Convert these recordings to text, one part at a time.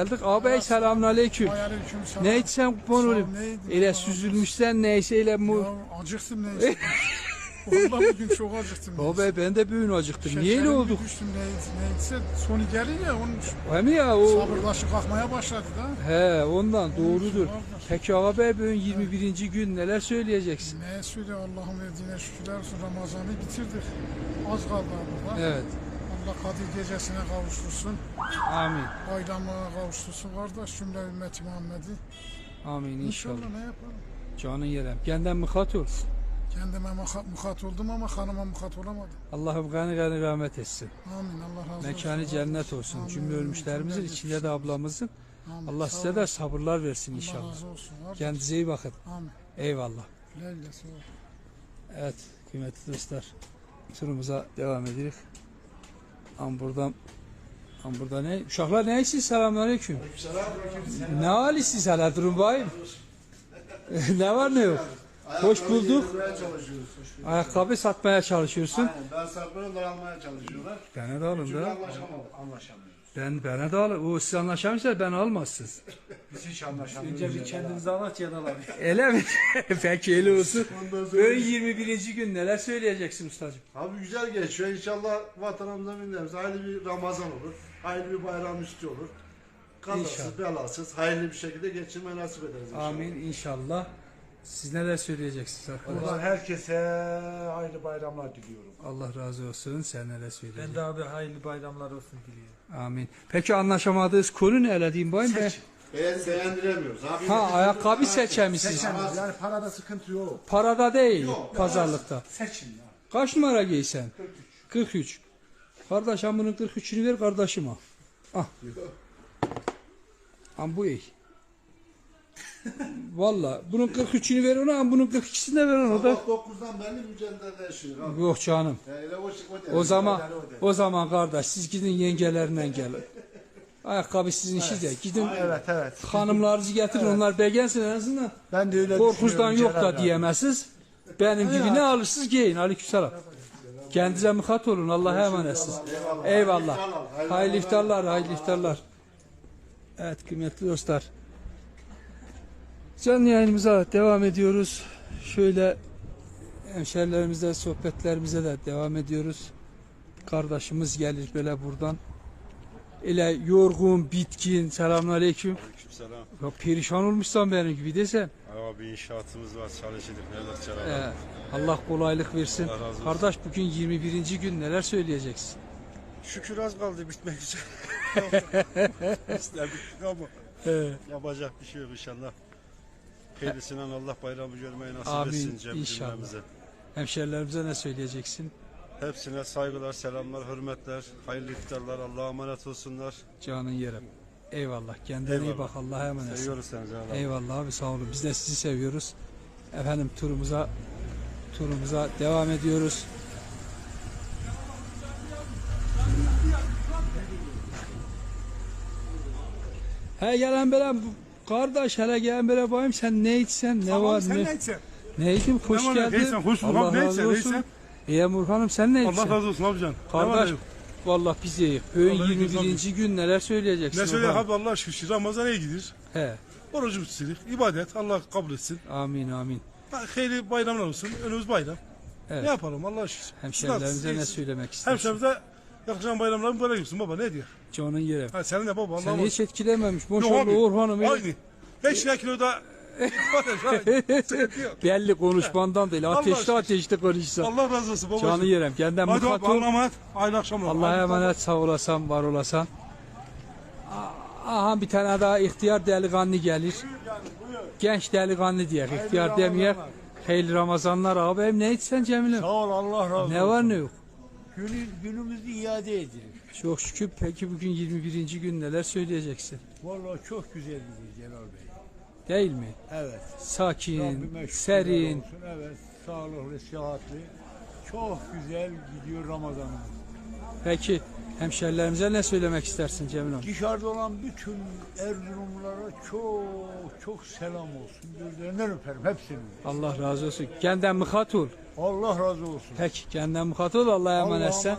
Geldik ağabey selamünaleyküm. Aleyküm selam. Ne içsen kurban olayım. Elə süzülmüşsən neyse elə mu. Acıktım neyse. Vallahi bugün çok acıktım. Ağabey ben de bugün acıktım. Niye Şekerim öyle bir olduk? Düştüm neyse, neyse. Sonu gelir ya onun Hem ya o. sabırlaşı kalkmaya başladı da. He ondan doğrudur. Vardır. Peki ağabey bugün 21. gün neler söyleyeceksin? Ne söyle Allah'ın verdiğine şükürler olsun Ramazan'ı bitirdik. Az kaldı Allah. Evet. Allah Kadir gecesine kavuştursun. Amin. Bayramına kavuştursun kardeş cümle ümmeti Muhammed'i. Amin İnşallah inşallah. ne yapalım. Canın yerem. Kendin muhat ol. Kendime muhat oldum ama hanıma muhat olamadım. Allah'ım gani gani rahmet etsin. Amin Allah razı olsun. Mekanı cennet olsun. Amin. Cümle ölmüşlerimizin içinde de ablamızın. Amin. Allah size de sabırlar versin Allah inşallah. razı olsun. Kardeş. Kendinize iyi bakın. Amin. Eyvallah. Güle güle. Evet kıymetli dostlar turumuza devam edirik. Am buradan Am burada ne? Uşaklar ne için selamünaleyküm. Ne halisiz hala durun bayım. ne var ne yok? Hoş bulduk. Ayakkabı satmaya çalışıyorsun. Aynen. Ben satmaya da almaya çalışıyorlar. Bana da alın da. anlaşamadık. Anlaşamıyoruz. Ben bana da alın. O siz anlaşamışlar ben almazsınız. Biz hiç anlaşamıyoruz. Önce bir kendinizi anlat Cenal abi. Öyle mi? Peki öyle olsun. Ondan sonra- Ön 21. gün neler söyleyeceksin ustacığım? Abi güzel geçiyor. İnşallah vatanımıza minderimiz hayırlı bir Ramazan olur. Hayırlı bir bayram üstü olur. Kazasız, İnşallah. belasız, hayırlı bir şekilde geçirmeyi nasip ederiz inşallah. Amin inşallah. Siz neler söyleyeceksiniz arkadaşlar? Buradan herkese hayırlı bayramlar diliyorum. Allah razı olsun. Sen neler Ben söyleyeceksin? de abi hayırlı bayramlar olsun diliyorum. Amin. Peki anlaşamadığınız konu ne öyle diyeyim bayım ben? Beğen, beğendiremiyoruz. Abi, Ha ayakkabı seçemişsiniz. Seçemiyoruz. Yani parada sıkıntı yok. Parada değil, Yok, pazarlıkta. Seçin ya. Kaç numara giysen? 43. 43. Kardeş han bunun 43'ünü ver kardeşime. Ah. Han bu iyi. Valla bunun 43'ünü ver ona, han bunun 42'sini de ver ona da. Sabah 9'dan belli mücadelede yaşıyor abi. Yok canım. Öyle o, o, O zaman o zaman kardeş siz gidin yengelerle gelin. Ayakkabı sizin işi de. Gidin Evet evet. hanımlarınızı getirin onlar beğensin en azından. Ben de öyle Korkuzdan düşünüyorum yok da abi. diyemezsiniz. Benim gibi ne alırsınız giyin. Aleykümselam. Kendinize muhat olun. Allah'a emanetsiniz. Eyvallah. Hayırlı iftarlar, hayırlı iftarlar. Evet kıymetli dostlar. Canlı yayınımıza devam ediyoruz. Şöyle hemşerilerimizle sohbetlerimize de devam ediyoruz. Kardeşimiz gelir böyle buradan. Ile yorgun, bitkin. Selamünaleyküm. Selam. Ya perişan olmuşsan benim gibi desem. Abi inşaatımız var çalışırdık neler çare Ee. Allah kolaylık versin. Allah razı olsun. Kardeş bugün 21. gün neler söyleyeceksin? Şükür az kaldı bitmek üzere. İstedik ama Ee, yapacak bir şey yok inşallah. Hayırlısıyla Allah bayramı görmeyi nasip Amin, etsin cem inşallah. cümlemize. hemşerilerimize ne söyleyeceksin? Hepsine saygılar, selamlar, hürmetler, hayırlı iftarlar, Allah'a emanet olsunlar. Canın yerim. Eyvallah. Kendine iyi Eyvallah. bak. Allah'a emanet. Seviyoruz seni Canan abi. Eyvallah abi sağ olun. Biz de sizi seviyoruz. Efendim turumuza turumuza devam ediyoruz. He gelen böyle kardeş hele gelen böyle bayım sen ne içsen ne var sen ne? ne içsen? Neydim hoş Ne geldin. neysen, hoş bulduk. Allah Ne razı ne olsun. İyi Murhan'ım sen ne içsen? Allah razı olsun abican. Ne Kardeş ne vallahi biz iyi. Öğün Vallahi 21. gün neler söyleyeceksin? Ne söyle bakalım? abi Allah şükür Ramazan iyi gidir. He. Orucumuz tutuyoruz. İbadet Allah kabul etsin. Amin amin. Ha, Hayırlı bayramlar olsun. Önümüz bayram. Evet. Ne yapalım Allah şükür. Hemşerilerimize ne söylemek istersin? Hemşerimize yakışan bayramların mübarek olsun baba ne diyor? Canın yerim. Ha, senin de baba Allah'a Seni hiç etkilememiş. Maşallah Orhan'ım. Aynı. 5 kilo da Sıkıntı yok. Belli konuşmandan değil. Ateşli ateşli konuşsan. Allah razı olsun babacığım. Canı yerim. Kendinden Hadi mukat ol. Allah'a emanet. Allah'a emanet sağ olasan, var olasan. Aha bir tane daha ihtiyar delikanlı gelir. Genç delikanlı diye. İhtiyar demeyek. Hayırlı Ramazanlar abi. Ne içsen Cemile? Sağ ol Allah razı olsun. Ne var ne yok? Günü, günümüzü iade edilir. Çok şükür. Peki bugün 21. gün neler söyleyeceksin? Vallahi çok güzel gidiyor Celal Bey. Değil mi? Evet. Sakin, Rabbime şükürler serin. olsun. Evet. Sağlıklı, sıhhatli. Çok güzel gidiyor Ramazan'ımız. Peki hemşerilerimize ne söylemek istersin Cemil Hanım? Dışarıda olan bütün Erzurumlulara çok çok selam olsun. Gözlerinden öperim hepsini. Allah razı olsun. Kendinden muhat ol. Allah razı olsun. Peki kendinden muhat ol. Allah'a emanet olun.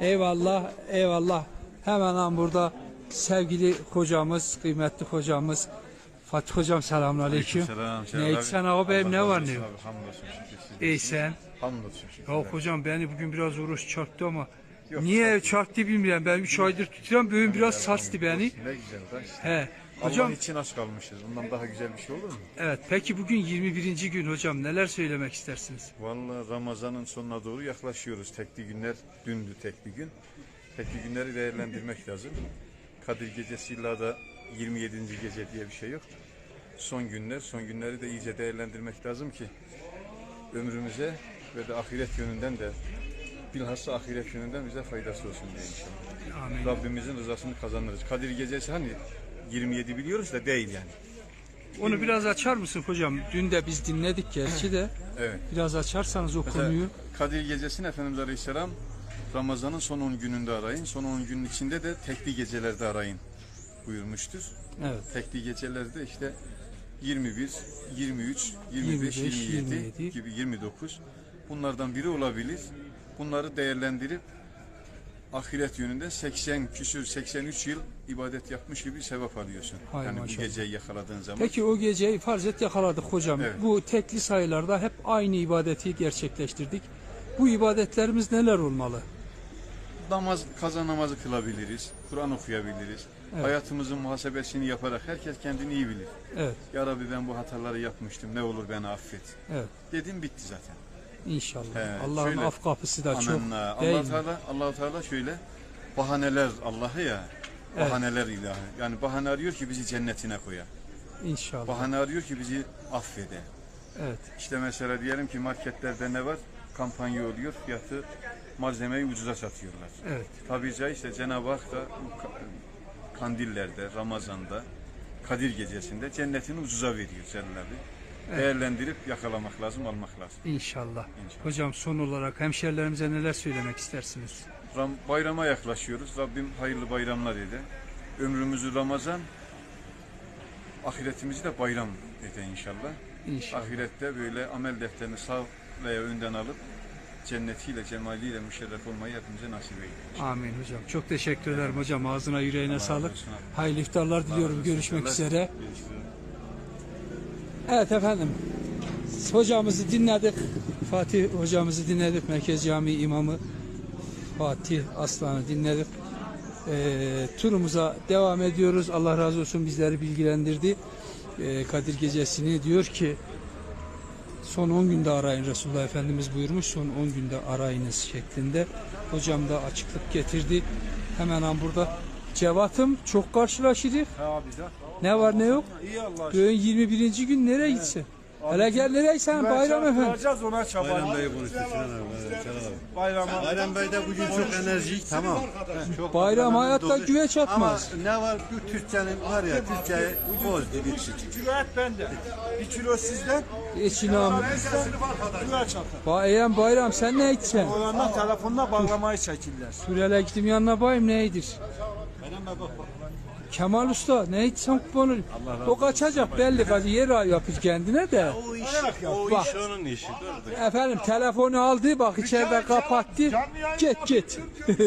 Eyvallah, eyvallah. Hemen an burada sevgili hocamız, kıymetli hocamız Fatih hocam selamünaleyküm. Selam. Ne içsen ağabeyim ne var ne yok? Abi. İyi sen. Hamdolsun. Ya hocam beni bugün biraz uğraş çarptı ama niye çarptı bilmiyorum. Ben 3 aydır tutuyorum. Bugün biraz sarstı beni. Ne güzel işte. He. Hocam Hocam Allah için aç kalmışız. Bundan daha güzel bir şey olur mu? evet peki bugün 21. gün hocam neler söylemek istersiniz? Vallahi Ramazan'ın sonuna doğru yaklaşıyoruz. Tekli günler dündü tekli gün. Tekli günleri değerlendirmek lazım. Kadir Gecesi illa da 27. gece diye bir şey yok. Son günler, son günleri de iyice değerlendirmek lazım ki ömrümüze ve de ahiret yönünden de bilhassa ahiret yönünden bize faydası olsun diye inşallah. Amin. Rabbimizin rızasını kazanırız. Kadir Gecesi hani 27 biliyoruz da değil yani. Onu biraz açar mısın hocam? Dün de biz dinledik gerçi de. Evet. Biraz açarsanız o konuyu. Kadir Gecesi'ni Efendimiz Aleyhisselam Ramazan'ın son 10 gününde arayın. Son 10 günün içinde de tekli gecelerde arayın buyurmuştur. Evet. Tekli gecelerde işte 21, 23, 25, 25, 27, 27. gibi 29 bunlardan biri olabilir. Bunları değerlendirip ahiret yönünde 80 küsür 83 yıl ibadet yapmış gibi sevap alıyorsun. Hay yani maşallah. bu geceyi yakaladığın zaman. Peki o geceyi farz et yakaladık hocam. Evet. Bu tekli sayılarda hep aynı ibadeti gerçekleştirdik. Bu ibadetlerimiz neler olmalı? namaz kaza namazı kılabiliriz. Kur'an okuyabiliriz. Evet. Hayatımızın muhasebesini yaparak herkes kendini iyi bilir. Evet, Ya Rabbi ben bu hataları yapmıştım. Ne olur beni affet. evet. Dedim bitti zaten. İnşallah. He, Allah'ın şöyle, af kapısı da çok. Amenna. değil Allah mi? Teala Allah Teala şöyle bahaneler Allah'ı ya. Evet. Bahaneler ilahı. Yani bahane arıyor ki bizi cennetine koya. İnşallah. Bahane arıyor ki bizi affede. Evet. İşte mesela diyelim ki marketlerde ne var? Kampanya oluyor. Fiyatı malzemeyi ucuza satıyorlar. Evet. Tabi caizse Cenab-ı Hak da kandillerde, Ramazan'da, Kadir gecesinde cennetini ucuza veriyor Celal abi. Değerlendirip yakalamak lazım, almak lazım. İnşallah. İnşallah. Hocam son olarak hemşerilerimize neler söylemek istersiniz? Ram, bayrama yaklaşıyoruz. Rabbim hayırlı bayramlar ede. Ömrümüzü Ramazan, ahiretimizi de bayram ede inşallah. İnşallah. Ahirette böyle amel defterini sağ veya önden alıp cennetiyle, cemaliyle müşerref olmayı hepimize nasip eylesin. Amin hocam. Çok teşekkür ederim hocam. Ağzına yüreğine sağlık. olsun abi. Hayırlı iftarlar diliyorum. Görüşmek üzere. Görüşürüz. Evet efendim. Hocamızı dinledik. Fatih hocamızı dinledik. Merkez Camii imamı Fatih Aslan'ı dinledik. Ee, turumuza devam ediyoruz. Allah razı olsun bizleri bilgilendirdi. Ee, Kadir Gecesi'ni diyor ki son 10 günde arayın Resulullah Efendimiz buyurmuş. Son 10 günde arayınız şeklinde. Hocam da açıklık getirdi. Hemen burada Cevat'ım çok karşılaşırız. Abi de. Ne var ne yok? İyi Allah Bugün 21. gün nereye gitsin? Hele gel nereye gitsen bayram efendim. Kuracağız ona çabayı. Bayram Bey'i konuştuk Sinan abi. evet, Sinan abi. Bayrama. Bayram Bey de bugün çok enerjik. Tamam. Çok Bayram hayatta dolu- güveç atmaz. Ama ne var bu Türkçenin var ya Türkçeyi bozdu bitti. kilo et bende. Bir kilo sizden. İçinam. Kilo çatı. Bayram bayram sen ne gitsen? Olanlar telefonla bağlamayı çekirler. Sürele gittim yanına bayım neydir? Kemal Usta ne kupon olayım. O kaçacak belli kaçacak yer yapıyor kendine de. O iş, o Bak. iş onun işi. Dur. Efendim telefonu aldı bak içeride kapattı. Git git.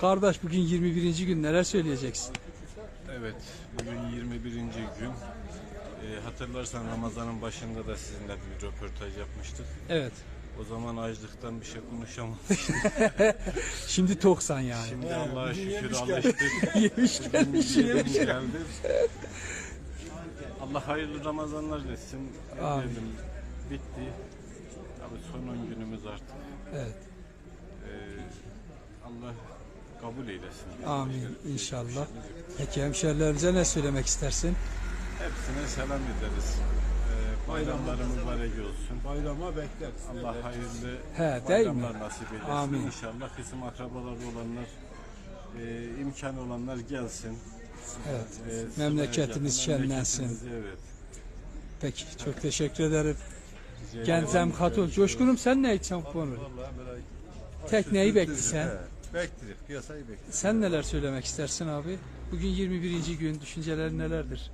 Kardeş bugün 21. gün neler söyleyeceksin? Evet, bugün 21. gün. Ee, hatırlarsan Ramazan'ın başında da sizinle bir röportaj yapmıştık. Evet. O zaman açlıktan bir şey konuşamadık. Şimdi toksan yani. Şimdi Allah'a şükür alıştık. Yemiş gelmiş. Yemiş geldi. Allah hayırlı Ramazanlar. Ne Amin. Bitti. Abi son 10 günümüz artık. Evet. Ee, Allah kabul eylesin. Amin inşallah. Peki hemşerilerimize ne söylemek istersin? Hepsine selam ederiz. Bayramları mübarek olsun. Bayrama bekleriz. Allah hayırlı He, değil mi? bayramlar nasip eylesin. Amin. İnşallah bizim akrabaları olanlar, e, imkanı olanlar gelsin. Evet. E, Memleketimiz şenlensin. Evet. Peki çok teşekkür ederim. Rica Genzem ederim. Katul. Coşkunum sen ne içsen? Vallahi böyle Tekneyi bekle sen. He. Piyasayı beklirik. Sen neler söylemek istersin abi? Bugün 21. gün. Düşüncelerin nelerdir?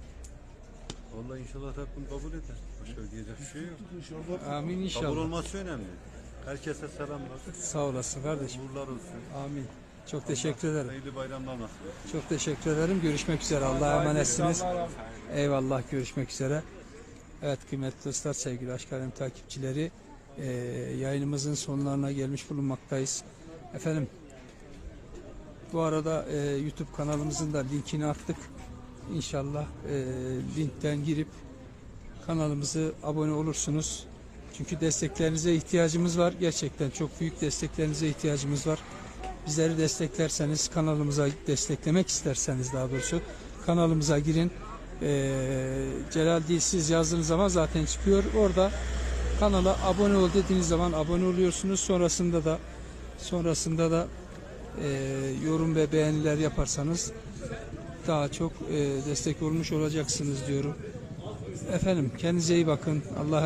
Vallahi inşallah Rabbim kabul eder. Başka diyecek bir şey yok. Amin Kabul inşallah. olması önemli. Herkese selamlar. Sağ olasın kardeşim. Uğurlar olsun. Amin. Çok teşekkür ederim. Hayırlı bayramlar nasıl? Çok teşekkür ederim. Görüşmek üzere. Allah'a emanetsiniz. Eyvallah. Görüşmek üzere. Evet kıymetli dostlar, sevgili Aşk Alem takipçileri eee, yayınımızın sonlarına gelmiş bulunmaktayız. Efendim bu arada eee, YouTube kanalımızın da linkini attık. İnşallah eee, linkten girip kanalımızı abone olursunuz. Çünkü desteklerinize ihtiyacımız var. Gerçekten çok büyük desteklerinize ihtiyacımız var. Bizleri desteklerseniz, kanalımıza desteklemek isterseniz daha doğrusu kanalımıza girin. Ee, Celal Dilsiz yazdığınız zaman zaten çıkıyor. Orada kanala abone ol dediğiniz zaman abone oluyorsunuz. Sonrasında da sonrasında da e, yorum ve beğeniler yaparsanız daha çok e, destek olmuş olacaksınız diyorum. Efendim kendinize iyi bakın. Allah'a